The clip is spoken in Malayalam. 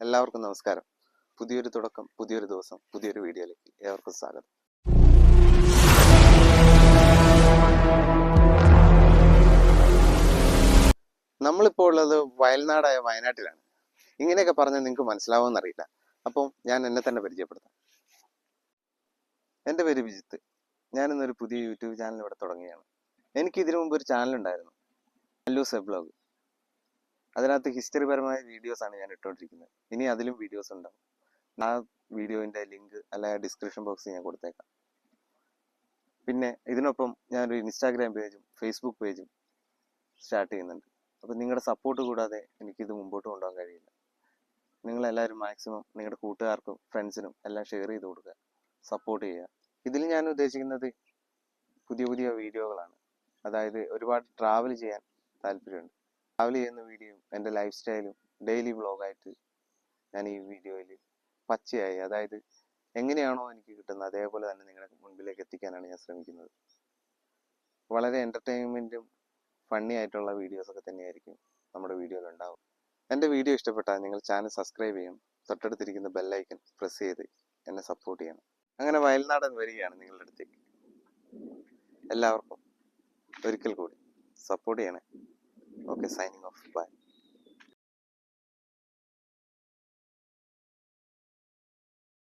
എല്ലാവർക്കും നമസ്കാരം. പുതിയൊരു തുടക്കം പുതിയൊരു ദിവസം പുതിയൊരു വീഡിയോയിലേക്ക് ഏവർക്കും സ്വാഗതം. നമ്മളിപ്പോൾ ഉള്ളത് വയൽനാടായ വയനാട്ടിലാണ്. ഇങ്ങനെയൊക്കെ പറഞ്ഞാൽ നിങ്ങൾക്ക് മനസ്സിലാവുമെന്ന് അറിയില്ല. അപ്പം ഞാൻ എന്നെ തന്നെ പരിചയപ്പെടുത്താം. എന്റെ പേര് വിജിത്ത്. ഞാനിന്നൊരു പുതിയ യൂട്യൂബ് ചാനൽ ഇവിടെ തുടങ്ങിയാണ് എനിക്ക് ഇതിനു മുമ്പ് ഒരു ചാനൽ ഉണ്ടായിരുന്നു. അല്ലൂസ് ബ്ലോഗ്. അതിനകത്ത് ഹിസ്റ്ററി പരമായ വീഡിയോസ് ആണ് ഞാൻ ഇട്ടുകൊണ്ടിരിക്കുന്നത് ഇനി അതിലും വീഡിയോസ് ഉണ്ടാവും ആ വീഡിയോന്റെ ലിങ്ക് അല്ലെങ്കിൽ ഡിസ്ക്രിപ്ഷൻ ബോക്സിൽ ഞാൻ കൊടുത്തേക്കാം. പിന്നെ ഇതിനൊപ്പം ഞാനൊരു ഇൻസ്റ്റാഗ്രാം പേജും ഫേസ്ബുക്ക് പേജും സ്റ്റാർട്ട് ചെയ്യുന്നുണ്ട്. അപ്പം നിങ്ങളുടെ സപ്പോർട്ട് കൂടാതെ എനിക്കിത് മുമ്പോട്ട് കൊണ്ടുപോകാൻ കഴിയില്ല. നിങ്ങളെല്ലാവരും മാക്സിമം നിങ്ങളുടെ കൂട്ടുകാർക്കും ഫ്രണ്ട്സിനും എല്ലാം ഷെയർ ചെയ്ത് കൊടുക്കുക. സപ്പോർട്ട് ചെയ്യുക. ഇതിൽ ഞാൻ ഉദ്ദേശിക്കുന്നത് പുതിയ പുതിയ വീഡിയോകളാണ്. അതായത് ഒരുപാട് ട്രാവൽ ചെയ്യാൻ താല്പര്യമുണ്ട്. ട്രാവൽ ചെയ്യുന്ന വീഡിയോയും എന്റെ ലൈഫ് സ്റ്റൈലും ഡെയിലി വ്ളോഗായിട്ട് ഞാൻ ഈ വീഡിയോയിൽ പച്ചയായി. അതായത് എങ്ങനെയാണോ എനിക്ക് കിട്ടുന്നത് അതേപോലെ തന്നെ നിങ്ങളുടെ മുൻപിലേക്ക് എത്തിക്കാനാണ് ഞാൻ ശ്രമിക്കുന്നത്. വളരെ എന്റർടൈൻമെന്റും ഫണ്ണി ആയിട്ടുള്ള വീഡിയോസൊക്കെ തന്നെയായിരിക്കും നമ്മുടെ വീഡിയോയിൽ ഉണ്ടാവും എന്റെ വീഡിയോ ഇഷ്ടപ്പെട്ടാൽ നിങ്ങൾ ചാനൽ സബ്സ്ക്രൈബ് ചെയ്യണം തൊട്ടടുത്തിരിക്കുന്ന ബെല്ലൈക്കൻ പ്രസ് ചെയ്ത് എന്നെ സപ്പോർട്ട് ചെയ്യണം. അങ്ങനെ വയൽനാടൻ വരികയാണ് നിങ്ങളുടെ അടുത്തേക്ക്. എല്ലാവർക്കും ഒരിക്കൽ കൂടി സപ്പോർട്ട് ചെയ്യണേ. okay signing off bye